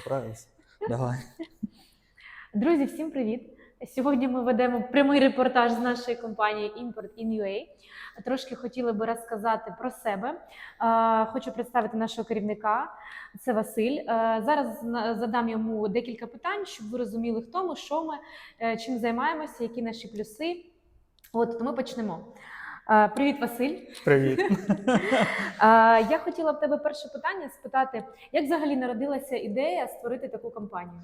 Справився. Давай. Друзі, всім привіт! Сьогодні ми ведемо прямий репортаж з нашої компанії Import in UA. Трошки хотіли би розказати про себе. Хочу представити нашого керівника. Це Василь. Зараз задам йому декілька питань, щоб ви розуміли, хто ми, що ми, е, чим займаємося, які наші плюси. От, то ми почнемо. Е, Привіт, Василь. Привіт. Е, Я хотіла б тебе перше питання спитати, як взагалі народилася ідея створити таку компанію?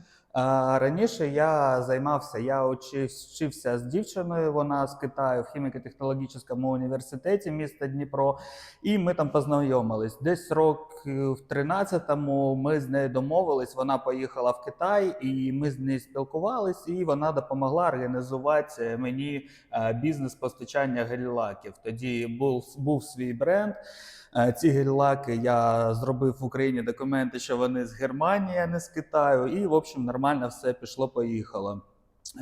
Раніше я займався, я вчився з дівчиною, вона з Китаю в хіміко-технологічному університеті міста Дніпро, і ми там познайомились. Десь років в 13-му ми з нею домовились, вона поїхала в Китай, і ми з нею спілкувались, і вона допомогла організувати мені е, бізнес постачання гель-лаків. Тоді був, був свій бренд. Е, Ці гель-лаки я зробив в Україні документи, що вони з Германії, а не з Китаю. І, в общем, нормально все пішло-поїхало.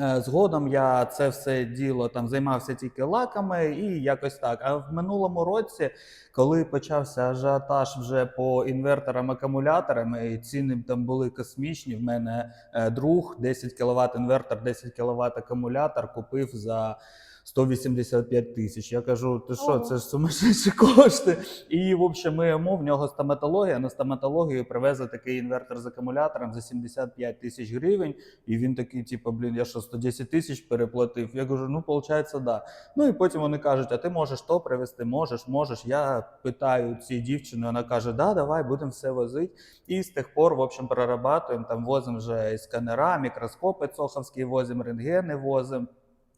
Е, Згодом я це все діло там займався тільки лаками і якось так. А в минулому році, коли почався ажіотаж вже по інверторам акумуляторам, і ціни там були космічні. В мене е, друг 10 кВт інвертор, 10 кВт акумулятор купив за 185 тисяч. Я кажу, ти що, це ж сумасшедші кошти. І в общем, ми йому в нього стоматологія. На стоматологію привезли такий інвертор з акумулятором за 75 тисяч гривень. І він такий, типу, блін, я що 110 тисяч переплатив. Я кажу, ну виходить, да. Ну і потім вони кажуть: а ти можеш то привезти? Можеш, можеш. Я питаю ці дівчину, вона каже, да, давай, будемо все возити. І з тих пор, в общем, прорабатуємо, там возимо вже і сканера, мікроскопи цоховські возимо, рентгени возимо.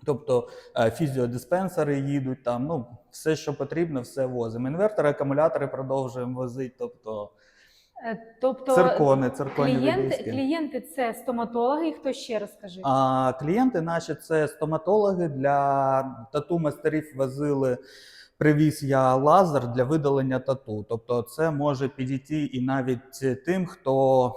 Тобто е, фізіодиспенсери їдуть там, ну все, що потрібно, все возимо. Інвертори, акумулятори продовжуємо возити. Тобто Е, Тобто циркони, цирконі клієнти, клієнти це стоматологи, і хто ще розкажи? А клієнти наші це стоматологи для тату майстерів возили. Привіз я лазер для видалення тату. Тобто, це може підійти і навіть тим, хто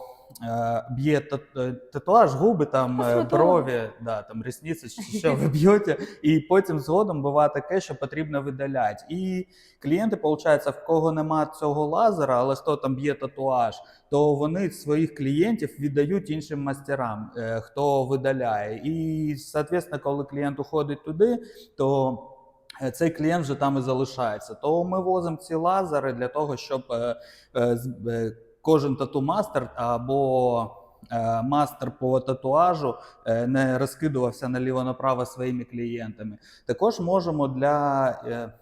б'є е, татуаж, губи, там е, брові, да, там рісниці, що ви б'єте, і потім згодом буває таке, що потрібно видаляти. І клієнти, виходить, в кого нема цього лазера, але хто там б'є татуаж, то вони своїх клієнтів віддають іншим мастерам, е, хто видаляє. І, соответственно, коли клієнт уходить туди, то е, цей клієнт вже там і залишається. То ми возимо ці лазери для того, щоб е, е, е, кожен тату-мастер або е, мастер по татуажу е, не розкидувався наліво-направо своїми клієнтами. Також можемо для.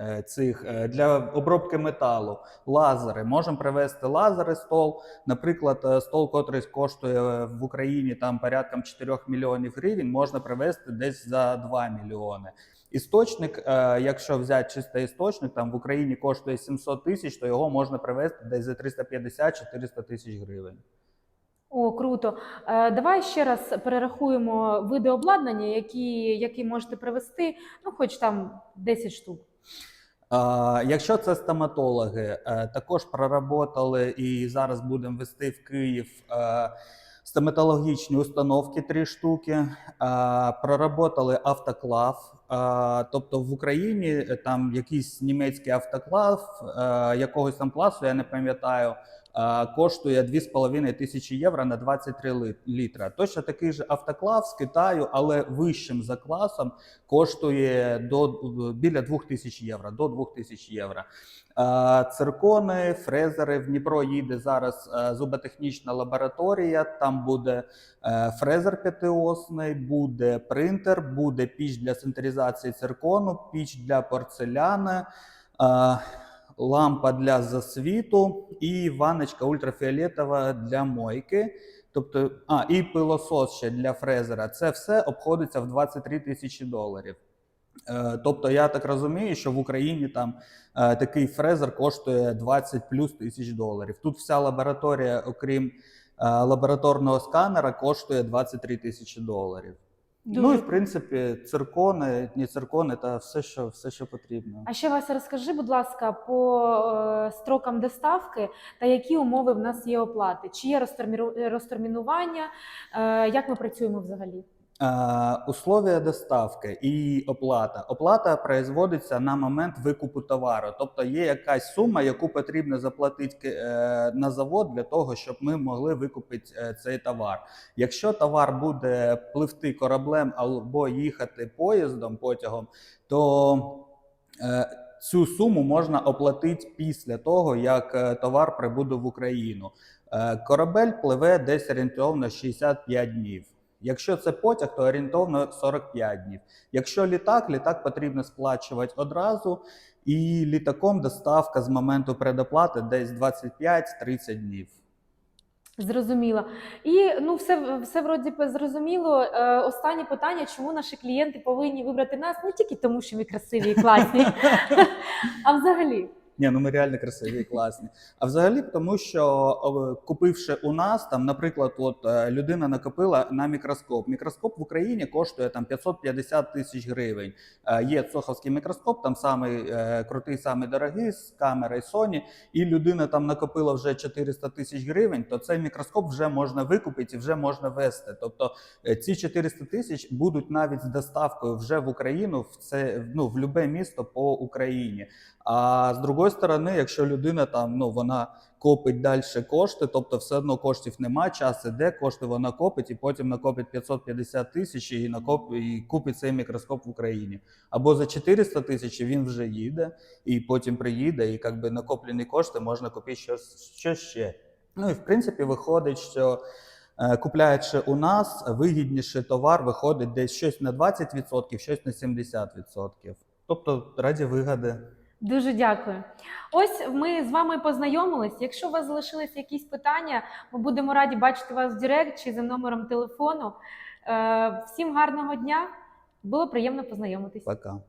Е, Цих е, для обробки металу лазери можемо привезти лазери стол. Наприклад, е, стол, котрий коштує в Україні там порядком 4 мільйонів гривень, можна привезти десь за 2 мільйони. Істочник, якщо взяти чистий істочник, там в Україні коштує 700 тисяч, то його можна привезти десь за 350-400 тисяч гривень. О, круто. Давай ще раз перерахуємо види обладнання, які, які можете привезти, ну хоч там 10 штук. Якщо це стоматологи, е, також проработали і зараз будемо вести в Київ е, стоматологічні установки три штуки. Проработали автоклав. Тобто в Україні е, там якийсь німецький автоклав е, якогось там класу, я не пам'ятаю. Коштує 2,5 тисячі євро на 23 літра. Точно такий же автоклав з Китаю, але вищим за класом коштує до біля 2000 євро, до 2000 євро. Е, Циркони, фрезери. В Дніпро їде зараз е, зуботехнічна лабораторія. Там буде фрезер п'ятиосний, буде принтер, буде піч для синтеризації циркону, піч для порцеляни. е, Лампа для засвіту і ванночка ультрафіолетова для мойки. Тобто, а, і пилосос ще для фрезера. Це все обходиться в 23 тисячі доларів. Е, Тобто, я так розумію, що в Україні там е, такий фрезер коштує 20 плюс тисяч доларів. Тут вся лабораторія, окрім лабораторного сканера, коштує 23 тисячі доларів. Ну і в принципі, циркони, не циркони, та все, що, все, що потрібно. А ще Вася, розкажи, будь ласка, по е, строкам доставки та які умови в нас є оплати? Чи є розтермінування? Е, як ми працюємо взагалі? Е, Условия доставки і оплата. Оплата производиться на момент викупу товару, тобто є якась сума, яку потрібно заплатити е, на завод для того, щоб ми могли викупити е, цей товар. Якщо товар буде пливти кораблем або їхати поїздом, потягом, то цю суму можна оплатити після того, як товар прибуде в Україну. Корабель пливе десь орієнтовно 65 днів. Якщо це потяг, то орієнтовно 45 днів. Якщо літак, літак потрібно сплачувати одразу, і літаком доставка з моменту предоплати десь 25-30 днів. Зрозуміло. І ну, все, все вроді зрозуміло. Е, останнє питання: чому наші клієнти повинні вибрати нас не тільки тому, що ми красиві і класні, а взагалі. Ні, ну ми реально красиві і класні. А взагалі, тому що купивши у нас, там, наприклад, от е, людина накопила на мікроскоп. Мікроскоп в Україні коштує там 550 тисяч гривень. Е, Є цоховський мікроскоп, там самий е, крутий, самий дорогий з камерою Sony, і людина там накопила вже 400 тисяч гривень, то цей мікроскоп вже можна викупити і вже можна вести. Тобто ці 400 тисяч будуть навіть з доставкою вже в Україну, в це ну в любе місто по Україні. А з другої сторони, якщо людина там ну вона копить далі кошти, тобто все одно коштів нема, час іде, кошти вона копить, і потім накопить 550 тисяч і накоп і купить цей мікроскоп в Україні. Або за 400 тисяч він вже їде, і потім приїде, і якби накоплені кошти можна купити щось, щось ще. Ну і в принципі виходить, що. е, Купляючи у нас, вигідніше товар виходить десь щось на 20%, щось на 70%. Тобто раді вигоди. Дуже дякую. Ось ми з вами познайомились. Якщо у вас залишились якісь питання, ми будемо раді бачити вас в Директ чи за номером телефону. Е, Всім гарного дня! Було приємно познайомитись. Пока.